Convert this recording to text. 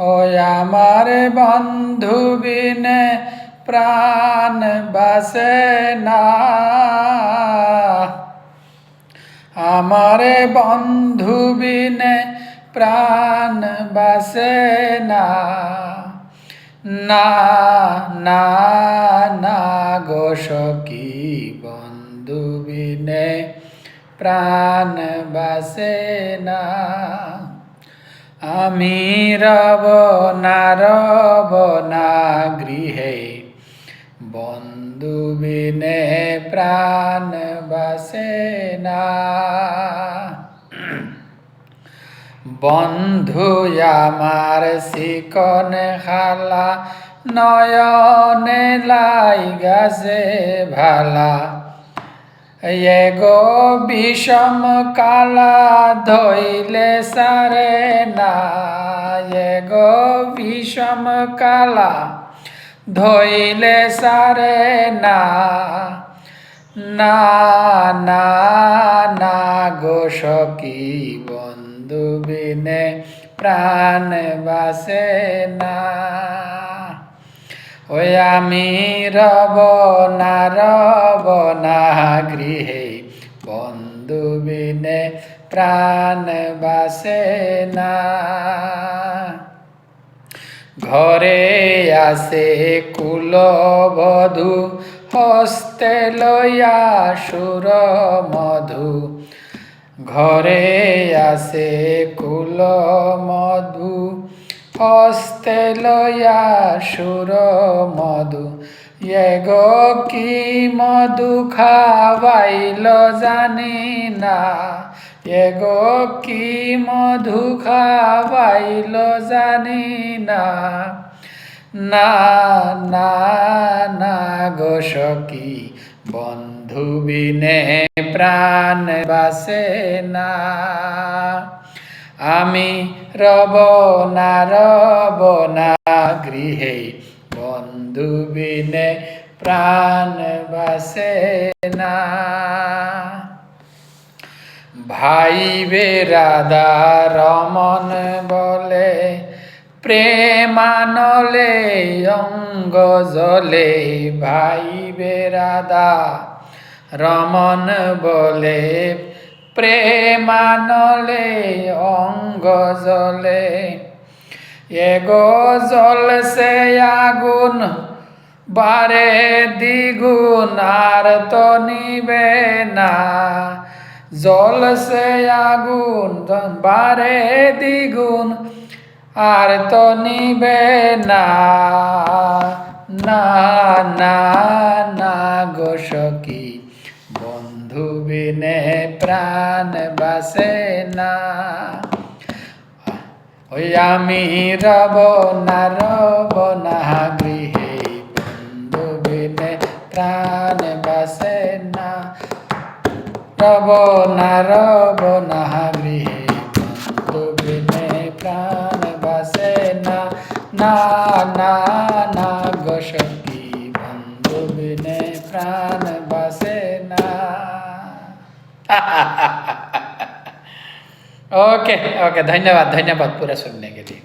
ও আমার বন্ধু বিনে প্রাণ বাসে না। আমার বন্ধু বিনে প্রাণ বাসে না। না না না গো সখী, বন্ধু বিনে প্রাণ বাসে না। আমি রব না রব না গৃহে। বন্ধু বিনে প্রাণ বাসে না। বন্ধু আমার শিকন খালা, নয়নে লাই গাছে ভালা। এগো বিষম কালা ধইলে সারে না। এগো বিষম কালা ধইলে সারে না। না না না গো সখী বন্ধু বিনে প্রাণ বাসে না। ওই আমি রব না রব না গৃহে বন্ধু বিনে প্রাণ বাসে না। ঘরে আসে কুল বধু হস্তে লইয়া সুর মধু। ঘরে আসে কুল মধু হস্তে সুর মধু। এগ কি মধু খাওয়াইল জানি না। এগ কি মধু খাওয়াইল জানি না। না না না গো সখী, বন্ধু বিনে প্রাণ বাসে না। আমি রব না রব না গৃহে, বন্ধু বিনে প্রাণ বাসে না। ভাই বেরাদা রমন বলে, প্রেমানলে অঙ্গ জলে। ভাই বেরাদা রমন বলে প্রেমানলে অঙ্গ জলে এগো জল সে আগুন, বারে দ্বিগুণ, আর তো নিবে না। জল সে আগুন, বারে দ্বিগুণ, আর তো নিবে না। না না না গো বন্ধু বিনে প্রাণ বাসে না। ওই আমি রব না রব না গৃহে, বন্ধু বিনে প্রাণ বাসে না। রব না রব না গৃহে, বন্ধু বিনে প্রাণ বাসে না। না না না গো সখী, বন্ধু বিনে প্রাণ ओके ओके धन्यवाद धन्यवाद पूरा सुनने के लिए।